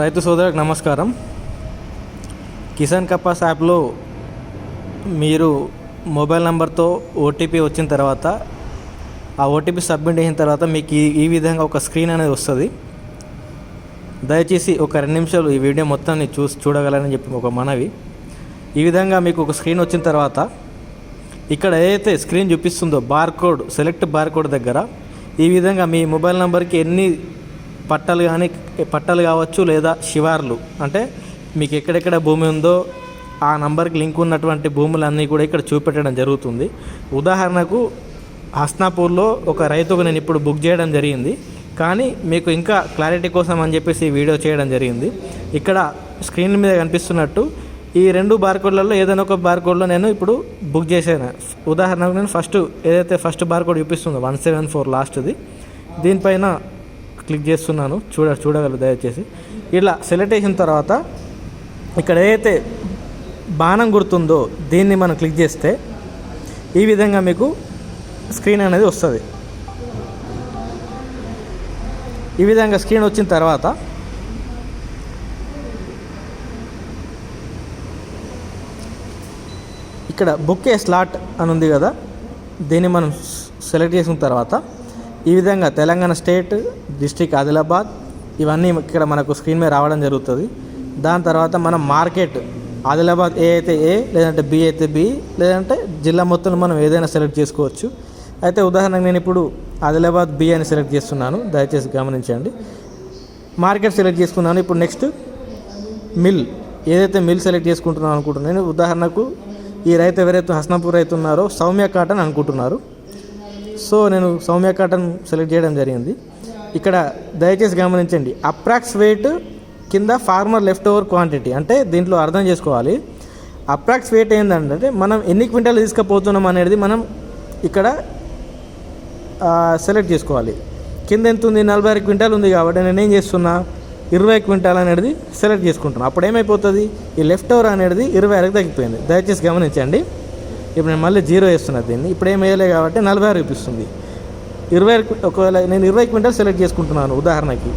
రైతు సోదరులకు నమస్కారం. కిసాన్ కపాస్ యాప్లో మీరు మొబైల్ నెంబర్తో ఓటీపీ వచ్చిన తర్వాత ఆ ఓటీపీ సబ్మిట్ చేసిన తర్వాత మీకు ఈ విధంగా ఒక స్క్రీన్ అనేది వస్తుంది. దయచేసి ఒక రెండు నిమిషాలు ఈ వీడియో మొత్తాన్ని చూసి చూడగలరని చెప్పి ఒక మనవి. ఈ విధంగా మీకు ఒక స్క్రీన్ వచ్చిన తర్వాత ఇక్కడ ఏదైతే స్క్రీన్ చూపిస్తుందో బార్కోడ్ సెలెక్ట్ బార్కోడ్ దగ్గర ఈ విధంగా మీ మొబైల్ నెంబర్కి ఎన్ని పట్టాలు కానీ పట్టాలు కావచ్చు లేదా శివార్లు. అంటే మీకు ఎక్కడెక్కడ భూమి ఉందో ఆ నంబర్కి లింక్ ఉన్నటువంటి భూములన్నీ కూడా ఇక్కడ చూపెట్టడం జరుగుతుంది. ఉదాహరణకు హస్నాపూర్లో ఒక రైతుకు నేను ఇప్పుడు బుక్ చేయడం జరిగింది. కానీ మీకు ఇంకా క్లారిటీ కోసం అని చెప్పేసి వీడియో చేయడం జరిగింది. ఇక్కడ స్క్రీన్ మీద కనిపిస్తున్నట్టు ఈ రెండు బార్కోడ్లలో ఏదైనా ఒక బార్కోడ్లో నేను ఇప్పుడు బుక్ చేశాను. ఉదాహరణకు నేను ఫస్ట్ ఏదైతే ఫస్ట్ బార్కోడ్ చూపిస్తుందో వన్ సెవెన్ ఫోర్ లాస్ట్ది దీనిపైన క్లిక్ చేస్తున్నాను. చూడ చూడగలరు దయచేసి. ఇలా సెలెక్ట్ చేసిన తర్వాత ఇక్కడ ఏదైతే బాణం గుర్తుందో దీన్ని మనం క్లిక్ చేస్తే ఈ విధంగా మీకు స్క్రీన్ అనేది వస్తుంది. ఈ విధంగా స్క్రీన్ వచ్చిన తర్వాత ఇక్కడ బుక్ ఏ స్లాట్ అని ఉంది కదా. దీన్ని మనం సెలెక్ట్ చేసిన తర్వాత ఈ విధంగా తెలంగాణ స్టేట్ డిస్టిక్ ఆదిలాబాద్ ఇవన్నీ ఇక్కడ మనకు స్క్రీన్ మీద రావడం జరుగుతుంది. దాని తర్వాత మనం మార్కెట్ ఆదిలాబాద్ ఏ అయితే ఏ లేదంటే బి అయితే బి లేదంటే జిల్లా మొత్తంలో మనం ఏదైనా సెలెక్ట్ చేసుకోవచ్చు. అయితే ఉదాహరణకు నేను ఇప్పుడు ఆదిలాబాద్ బి అని సెలెక్ట్ చేస్తున్నాను. దయచేసి గమనించండి. మార్కెట్ సెలెక్ట్ చేసుకున్నాను. ఇప్పుడు నెక్స్ట్ మిల్ ఏదైతే మిల్ సెలెక్ట్ చేసుకుంటున్నాను అనుకుంటున్నాను ఉదాహరణకు ఈ రైతు ఎవరైతే హస్నాపూర్ రైతు ఉన్నారో సౌమ్య కాటన్ అనుకుంటున్నారు. సో నేను సౌమ్య కాటన్ సెలెక్ట్ చేయడం జరిగింది. ఇక్కడ దయచేసి గమనించండి అప్రాక్స్ వెయిట్ కింద ఫార్మర్ లెఫ్ట్ ఓవర్ క్వాంటిటీ అంటే దీంట్లో అర్థం చేసుకోవాలి. అప్రాక్స్ వెయిట్ ఏంటంటే మనం ఎన్ని క్వింటాలు తీసుకుపోతున్నాం అనేది మనం ఇక్కడ సెలెక్ట్ చేసుకోవాలి. కింద ఎంత ఉంది? నలభై ఆరు క్వింటాల్ ఉంది కాబట్టి నేను ఏం చేస్తున్నా? ఇరవై క్వింటాల్ అనేది సెలెక్ట్ చేసుకుంటున్నాను అప్పుడు ఏమైపోతుంది? ఈ లెఫ్ట్ ఓవర్ అనేది ఇరవై ఆరుకు తగ్గిపోయింది. దయచేసి గమనించండి. ఇప్పుడు నేను మళ్ళీ జీరో వేస్తున్నా దీన్ని. ఇప్పుడు ఏం వేయలే కాబట్టి నలభై ఆరు చూపిస్తుంది. ఇరవై ఒకవేళ నేను ఇరవై క్వింటాల్ సెలెక్ట్ చేసుకుంటున్నాను ఉదాహరణకి.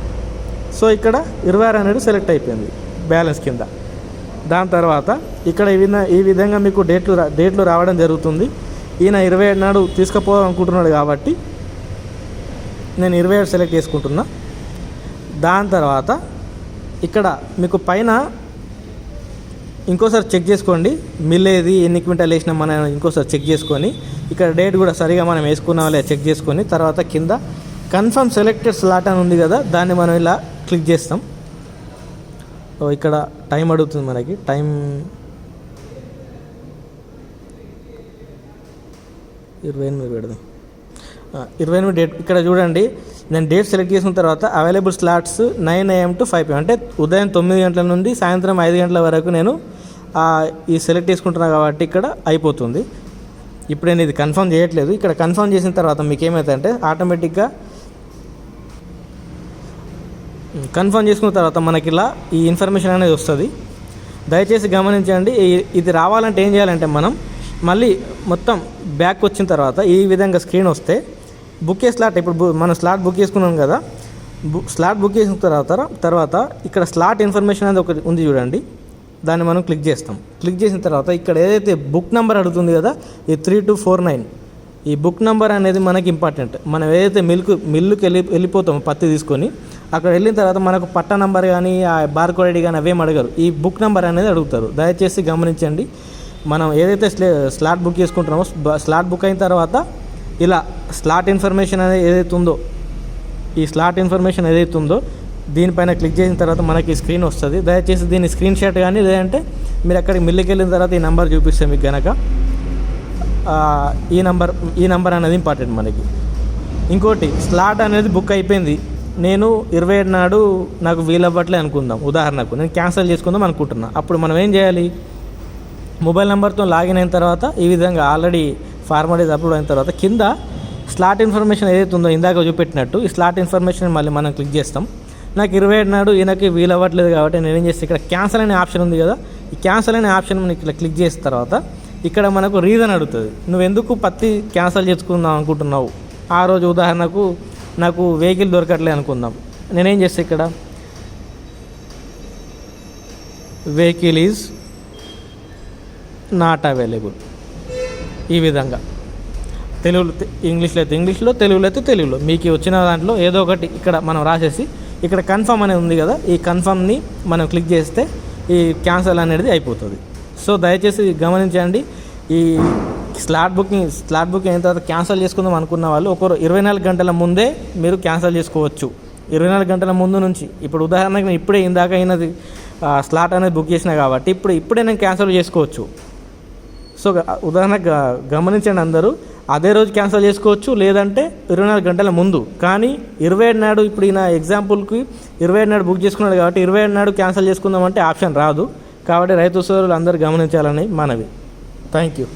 సో ఇక్కడ ఇరవై ఆరు అనేది సెలెక్ట్ అయిపోయింది బ్యాలెన్స్ కింద. దాని తర్వాత ఇక్కడ ఈ విధంగా ఈ విధంగా మీకు డేట్లు డేట్లు రావడం జరుగుతుంది. ఈయన ఇరవై ఏడు నాడు తీసుకుపోవాలనుకుంటున్నాడు కాబట్టి నేను ఇరవై ఏడు సెలెక్ట్ చేసుకుంటున్నా. దాని తర్వాత ఇక్కడ మీకు పైన ఇంకోసారి చెక్ చేసుకోండి. మిల్ ఏది ఎన్ని క్వింటాలు వేసినా మనం ఇంకోసారి చెక్ చేసుకొని ఇక్కడ డేట్ కూడా సరిగా మనం వేసుకున్నాం లేదా చెక్ చేసుకొని తర్వాత కింద కన్ఫర్మ్ సెలెక్టెడ్ స్లాట్ అని ఉంది కదా దాన్ని మనం ఇలా క్లిక్ చేస్తాం. ఓ ఇక్కడ టైం అడుగుతుంది మనకి. టైం ఇరవై ఎనిమిది పెడదాం. ఇరవై ఎనిమిది డేట్ ఇక్కడ చూడండి. నేను డేట్ సెలెక్ట్ చేసిన తర్వాత available slots nine AM to five PM అంటే ఉదయం తొమ్మిది గంటల నుండి సాయంత్రం ఐదు గంటల వరకు నేను ఈ సెలెక్ట్ చేసుకుంటున్నా కాబట్టి ఇక్కడ అయిపోతుంది. ఇప్పుడు నేను ఇది కన్ఫర్మ్ చేయట్లేదు. ఇక్కడ కన్ఫర్మ్ చేసిన తర్వాత మీకు ఏమవుతుందంటే ఆటోమేటిక్గా కన్ఫర్మ్ చేసుకున్న తర్వాత మనకి ఇలా ఈ ఇన్ఫర్మేషన్ అనేది వస్తుంది. దయచేసి గమనించండి ఇది రావాలంటే ఏం చేయాలంటే మనం మళ్ళీ మొత్తం బ్యాక్ వచ్చిన తర్వాత ఈ విధంగా స్క్రీన్ వస్తే బుక్ ఏ స్లాట్ ఇప్పుడు బు- మనం స్లాట్ బుక్ చేసుకున్నాం కదా బు స్లాట్ బుక్ చేసిన తర్వాత తర్వాత ఇక్కడ స్లాట్ ఇన్ఫర్మేషన్ అనేది ఒకటి ఉంది చూడండి. దాన్ని మనం క్లిక్ చేస్తాం. క్లిక్ చేసిన తర్వాత ఇక్కడ ఏదైతే బుక్ నెంబర్ అడుగుతుంది కదా ఈ త్రీ టూ ఫోర్ నైన్ ఈ బుక్ నెంబర్ అనేది మనకి ఇంపార్టెంట్. మనం ఏదైతే మిల్క్ మిల్లుకి వెళ్ళి వెళ్ళిపోతామో పత్తి తీసుకొని అక్కడ వెళ్ళిన తర్వాత మనకు పట్ట నెంబర్ కానీ ఆ బార్కోడ్ ఐడి కానీ అవేం అడగరు. ఈ బుక్ నెంబర్ అనేది అడుగుతారు. దయచేసి గమనించండి. మనం ఏదైతే స్లే స్లాట్ బుక్ చేసుకుంటున్నామో స్లాట్ బుక్ అయిన తర్వాత ఇలా స్లాట్ ఇన్ఫర్మేషన్ అనేది ఏదైతే ఉందో ఈ స్లాట్ ఇన్ఫర్మేషన్ ఏదైతే ఉందో దీనిపైన క్లిక్ చేసిన తర్వాత మనకి స్క్రీన్ వస్తుంది. దయచేసి దీన్ని స్క్రీన్ షాట్ కానీ లేదంటే మీరు అక్కడికి మిల్లుకి వెళ్ళిన తర్వాత ఈ నెంబర్ చూపిస్తే మీకు గనక. ఈ నెంబర్ ఈ నెంబర్ అనేది ఇంపార్టెంట్ మనకి. ఇంకోటి స్లాట్ అనేది బుక్ అయిపోయింది. నేను ఇరవై ఏడు నాడు నాకు వీలవ్వట్లే అనుకుందాం. ఉదాహరణకు నేను క్యాన్సిల్ చేసుకుందాం అనుకుంటున్నా. అప్పుడు మనం ఏం చేయాలి? మొబైల్ నెంబర్తో లాగిన్ అయిన తర్వాత ఈ విధంగా ఆల్రెడీ ఫార్మాలిటీస్ అప్లోడ్ అయిన తర్వాత కింద స్లాట్ ఇన్ఫర్మేషన్ ఏదైతే ఉందో ఇందాక చూపెట్టినట్టు ఈ స్లాట్ ఇన్ఫర్మేషన్ మళ్ళీ మనం క్లిక్ చేస్తాం. నాకు ఇరవై ఏడు నాడు ఈయనకి వీలు అవ్వట్లేదు కాబట్టి నేను ఏం చేస్తే ఇక్కడ క్యాన్సల్ అనే ఆప్షన్ ఉంది కదా ఈ క్యాన్సల్ అనే ఆప్షన్ మనం ఇక్కడ క్లిక్ చేసిన తర్వాత ఇక్కడ మనకు రీజన్ అడుగుతుంది. నువ్వు ఎందుకు పత్తి క్యాన్సిల్ చేసుకుందాం అనుకుంటున్నావు? ఆ రోజు ఉదాహరణకు నాకు వెహికల్ దొరకట్లేదు అనుకుందాం. నేనేం చేస్తే ఇక్కడ? వెహికల్ ఈజ్ నాట్ అవైలబుల్ ఈ విధంగా. తెలుగులో ఇంగ్లీష్లో అయితే ఇంగ్లీష్లో తెలుగులో అయితే తెలుగులో. మీకు వచ్చిన దాంట్లో ఏదో ఒకటి ఇక్కడ మనం రాసేసి ఇక్కడ కన్ఫర్మ్ అనేది ఉంది కదా ఈ కన్ఫర్మ్ని మనం క్లిక్ చేస్తే ఈ క్యాన్సల్ అనేది అయిపోతుంది. సో దయచేసి గమనించండి ఈ స్లాట్ బుకింగ్ స్లాట్ బుకింగ్ అయిన తర్వాత క్యాన్సిల్ చేసుకుందాం అనుకున్న వాళ్ళు ఒకరు ఇరవై నాలుగు గంటల ముందే మీరు క్యాన్సిల్ చేసుకోవచ్చు. ఇరవై నాలుగు గంటల ముందు నుంచి ఇప్పుడు ఉదాహరణకి నేను ఇప్పుడే ఇందాక అయినది స్లాట్ అనేది బుక్ చేసిన కాబట్టి ఇప్పుడు ఇప్పుడే నేను క్యాన్సిల్ చేసుకోవచ్చు. సో ఉదాహరణకు గ- గమనించండి అందరూ అదే రోజు క్యాన్సిల్ చేసుకోవచ్చు లేదంటే ఇరవై నాలుగు గంటల ముందు. కానీ ఇరవై ఏడు నాడు ఇప్పుడు ఈయన ఎగ్జాంపుల్కి ఇరవై ఏడు నాడు బుక్ చేసుకున్నాడు కాబట్టి ఇరవై ఏడు నాడు క్యాన్సిల్ చేసుకుందామంటే ఆప్షన్ రాదు. కాబట్టి రైతు సోదరులు అందరూ గమనించాలని మనవి. Thank you